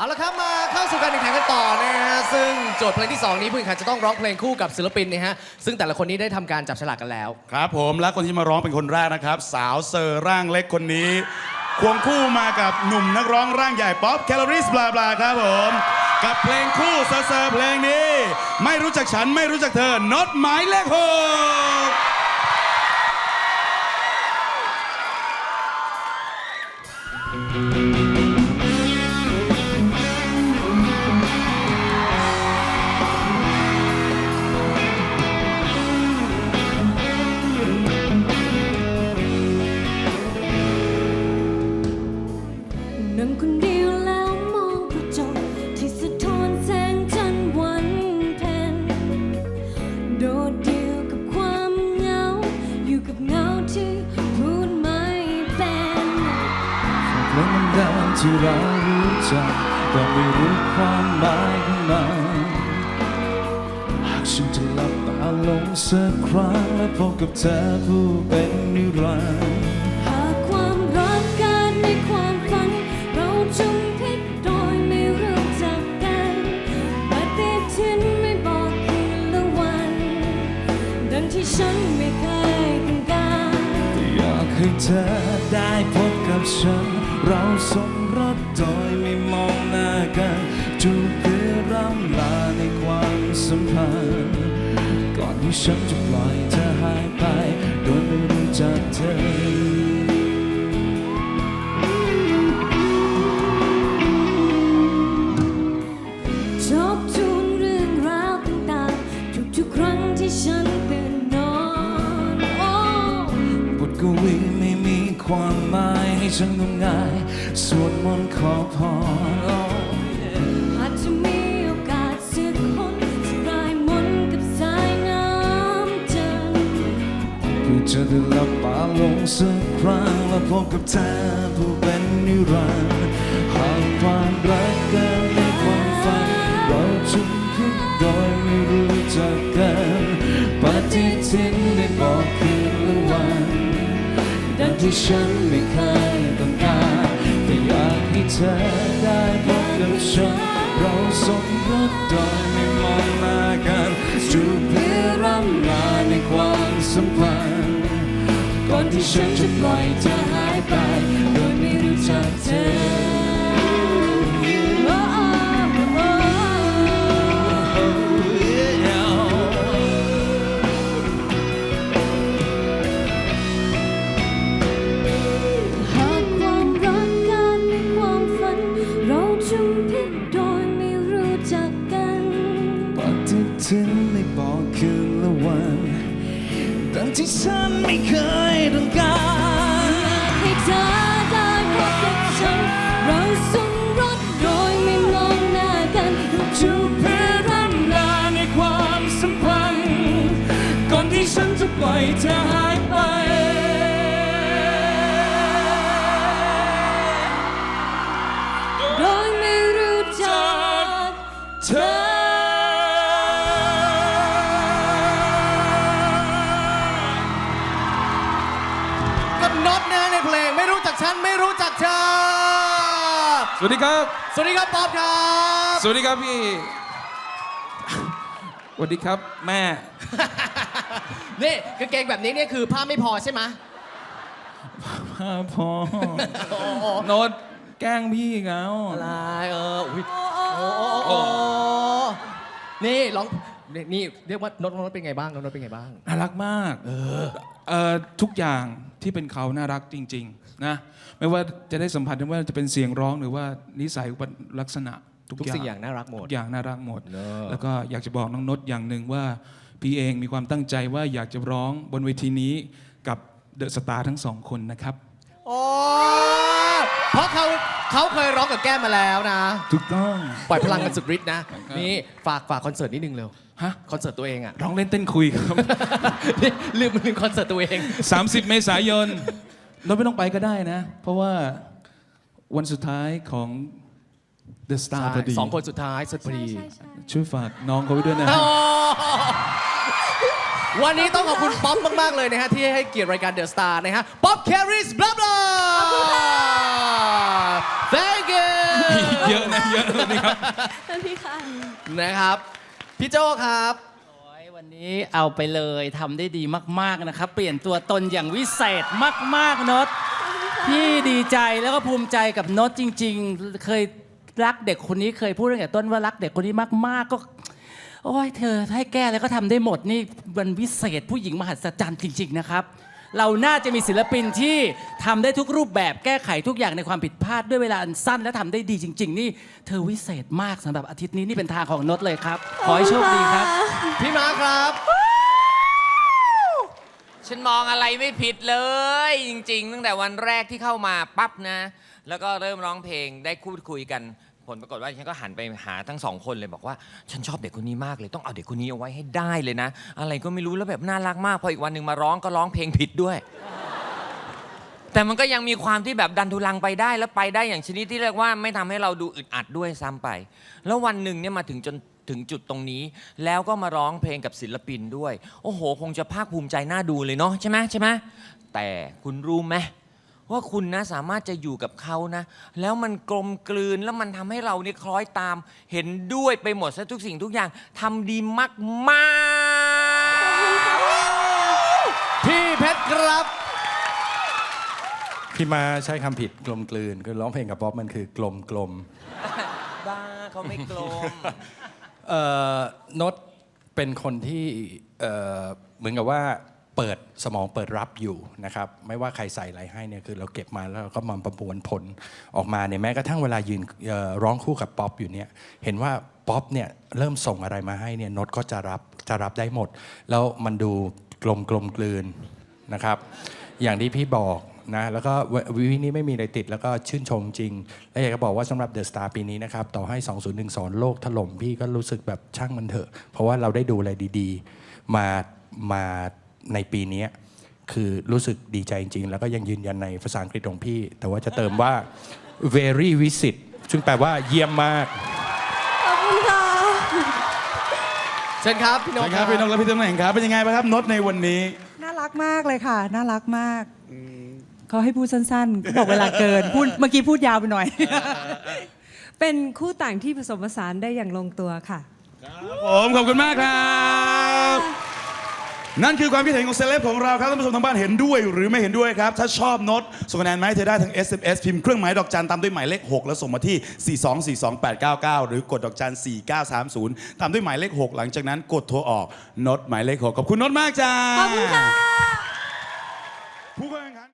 เอาละครับมาเข้าสู่การแข่งขันกันต่อนะฮะซึ่งโจทย์เพลงที่ 2 นี้ผู้แข่งขันจะต้องร้องเพลงคู่กับศิลปินนะฮะซึ่งแต่ละคนนี้ได้ทำการจับฉลากกันแล้ว ครับผมและคนที่มาร้องเป็นคนแรกนะครับ สาวเซอร์ร่างเล็กคนนี้ ควงคู่มากับหนุ่มนักร้องร่างใหญ่ป๊อปแคลอรี่สบลาบลาครับผม กับเพลงคู่เซอร์เซอร์เพลงนี้ ไม่รู้จักฉันไม่รู้จักเธอ not หมายเลขหก นั่แล้วมองกระจกที่สะท้อนแสงจันทร์วันเพ็ญโดดเดี่ยวกับความเหงา อยู่กับเงาที่พูดไม่เป็นเพลงมันดังที่เรารู้จักแต่ไม่รู้ความหมายของมันหากฉันจะหลับตาลงสักครั้งและพบกับเธอผู้เป็นนิรันดร์ เธอได้พบกับฉัน เราสมรสโดยไม่มองหน้ากันจูบเพื่อร่ำลาในความสัมพันธ์ ก่อนที่ฉันจะปล่อยเธอให้ายให้ฉันงมงายสวดมนต์ขอพรอาจจะมีโอกาสเสียคนที่รายมนต์กับสายน้ำจันทร์เพื่อจะได้หลับตาลงสักครั้งและพบกับเธอผู้เป็นนิรันดร์หากความรักเกินในความฝันเราจุมพิดโดยไม่รู้จักกันปฏิทินได้บอกคืนและวันดังที่ฉัน ธอได้พบกับฉัน เราสมรสโดยไม่มองหน้ากันจูบเพื่อร่ำลาในความสัมพันธ์ ก่อนที่ฉันจะปล่อยเธอหายไป ฉันจะปล่อยเธอหายไป โดยไม่รู้จักเธอ กับน็อตนะฮะในเพลงไม่รู้จักฉันไม่รู้จักเธอ สวัสดีครับ สวัสดีครับป๊อปครับสวัสดีครับพี่ สวัสดีครับแม่ นี่กางเกงแบบนี้เนี่ยคือผ้าไม่พอใช่ไหมพาพอโน้ตแกล้งพี่เงาอะไรเอออุ้ยโอ้โอ้โอ้นี่ร้องนี่นี่เรียกว่าน็อตน็อตเป็นไงบ้างน็อตเป็นไงบ้าง น่ารักมากเออทุกอย่างที่เป็นเขาน่ารักจริง ๆ นะ ไม่ว่าจะได้สัมผัสไม่ว่าจะเป็นเสียงร้องหรือว่านิสัยอุปลักษณะทุกทุกอย่างสิ่งอย่างน่ารักหมด ทุกอย่างน่ารักหมด เนอะ แล้วก็อยากจะบอกน้องนดอย่างหนึ่งว่า พี่เองมีความตั้งใจว่าอยากจะร้องบนเวทีนี้กับเดอะสตาร์ทั้งสองคนนะครับ โอ้เพราะเขาเขาเคยร้องกับแก้มมาแล้วนะ ถูกต้อง ปล่อยพลังกันสุดฤทธิ์นะ นี่ฝากฝากคอนเสิร์ตนิดนึงเร็วฮะ คอนเสิร์ตตัวเองอะร้องเล่นเต้นคุยครับ นี่ลืมลืมคอนเสิร์ตตัวเอง 30 เมษายนเราไม่ต้องไปก็ได้นะ เพราะว่าวันสุดท้ายของ The Star พอดีสองคนสุดท้ายสุดพอดี ใช่ใช่ช่วยฝากน้องเขาไว้ด้วยนะ โอ้ วันนี้ต้องขอบคุณป๊อปมาก ๆ เลยนะฮะ ที่ให้เกียรติรายการเดอะสตาร์นะฮะ ป๊อปแคริสบลาบลา thank you เยอะนะเยอะนี่ครับ สวัสดีค่ะ นะครับ พี่โจครับ โอ้ยวันนี้เอาไปเลยทำได้ดีมาก ๆ นะครับ เปลี่ยนตัวตนอย่างวิเศษมาก ๆนดพี่ดีใจแล้วก็ภูมิใจกับนดจริง ๆ เคยรักเด็กคนนี้เคยพูดตั้งแต่ต้นว่ารักเด็กคนนี้มาก ๆ ก็ โอ้ยเธอให้แก้แล้วก็ทำได้หมดนี่มันวิเศษผู้หญิงมหัศจรรย์จริง ๆ นะครับ เราน่าจะมีศิลปินที่ทำได้ทุกรูปแบบแก้ไขทุกอย่างในความผิดพลาดด้วยเวลาอันสั้นและทำได้ดีจริง ๆ นี่ เธอวิเศษมากสำหรับอาทิตย์นี้นี่เป็นทางของนดเลยครับ ขอให้โชคดีครับ พี่มาร์คครับ ฉันมองอะไรไม่ผิดเลย จริง ๆ ตั้งแต่วันแรกที่เข้ามาปั๊บนะ แล้วก็เริ่มร้องเพลงได้พูดคุยกัน ผลปรากฏว่าฉันก็หันไปหาทั้งสองคนเลยบอกว่า ฉันชอบเด็กคนนี้มากเลยต้องเอาเด็กคนนี้เอาไว้ให้ได้เลยนะ อะไรก็ไม่รู้แล้วแบบน่ารักมากพออีกวันหนึ่งมาร้องก็ร้องเพลงผิดด้วย แต่มันก็ยังมีความที่แบบดันทุลังไปได้แล้วไปได้อย่างชนิดที่เรียกว่าไม่ทำให้เราดูอึดอัดด้วยซ้ำไป แล้ววันหนึ่งเนี่ยมาถึงจนถึงจุดตรงนี้ แล้วก็มาร้องเพลงกับศิลปินด้วย โอ้โห คงจะภาคภูมิใจน่าดูเลยเนาะใช่ไหมใช่ไหมแต่คุณรู้ไหม ว่าคุณนะสามารถจะอยู่กับเขานะ แล้วมันกลมกลืนแล้วมันทำให้เราเนี่ยคล้อยตาม เห็นด้วยไปหมดซะทุกสิ่งทุกอย่างทำดีมากๆพี่เพชรครับ พี่มาใช้คำผิดกลมกลืนคือร้องเพลงกับป๊อปมันคือกลมกลมบ้าเขาไม่กลม เอ่อนดเป็นคนที่เอ่อเหมือนกับว่า เปิดสมองเปิดรับอยู่นะครับไม่ว่าใครใส่อะไรให้เนี่ยคือเราเก็บมาแล้วเราก็มาประมวลผลออกมาเนี่ยแม้กระทั่งเวลายืนร้องคู่กับป๊อปอยู่เนี่ยเห็นว่าป๊อปเนี่ยเริ่มส่งอะไรมาให้เนี่ยนดก็จะรับจะรับได้หมด แล้วมันดูกลมกลมกลืนนะครับ อย่างที่พี่บอกนะแล้วก็ววินี้ไม่มีอะไรติดแล้วก็ชื่นชมจริง และอยากจะบอกว่าสำหรับเดอะสตาร์ปีนี้นะครับ ต่อให้ 2012 โลกถล่มพี่ก็รู้สึกแบบช่างมันเถอะ เพราะว่าเราได้ดูอะไรดี ๆ มามา ในปีนี้คือรู้สึกดีใจจริง ๆ แล้วก็ยังยืนยันในภาษาอังกฤษของพี่ แต่ว่าจะเติมว่า very visit ซึ่งแปลว่าเยี่ยมมากขอบคุณค่ะเชิญครับพี่นกนะครับพี่นกและพี่ตำแหน่งครับเป็นยังไงบ้างครับนดในวันนี้ น่ารักมากเลยค่ะ น่ารักมากเขาให้พูดสั้นๆ บอกเวลาเกินพูดเมื่อกี้พูดยาวไปหน่อย เป็นคู่ต่างที่ผสมผสานได้อย่างลงตัวค่ะผมขอบคุณมากครับ นั่นคือความคิดเห็นของเซเลบของเราครับท่านผู้ชมทางบ้านเห็นด้วยหรือไม่เห็นด้วยครับ ถ้าชอบโน้ตส่งคะแนนมาให้เธอได้ทาง SMS พิมพ์เครื่องหมายดอกจันตามด้วยหมายเลข 6 แล้วส่งมาที่ 4242899 หรือกดดอกจัน 4930 ตามด้วยหมายเลข 6 หลังจากนั้นกดโทรออกโน้ตหมายเลข 6 ขอบคุณโน้ตมากจ้า ขอบคุณค่ะ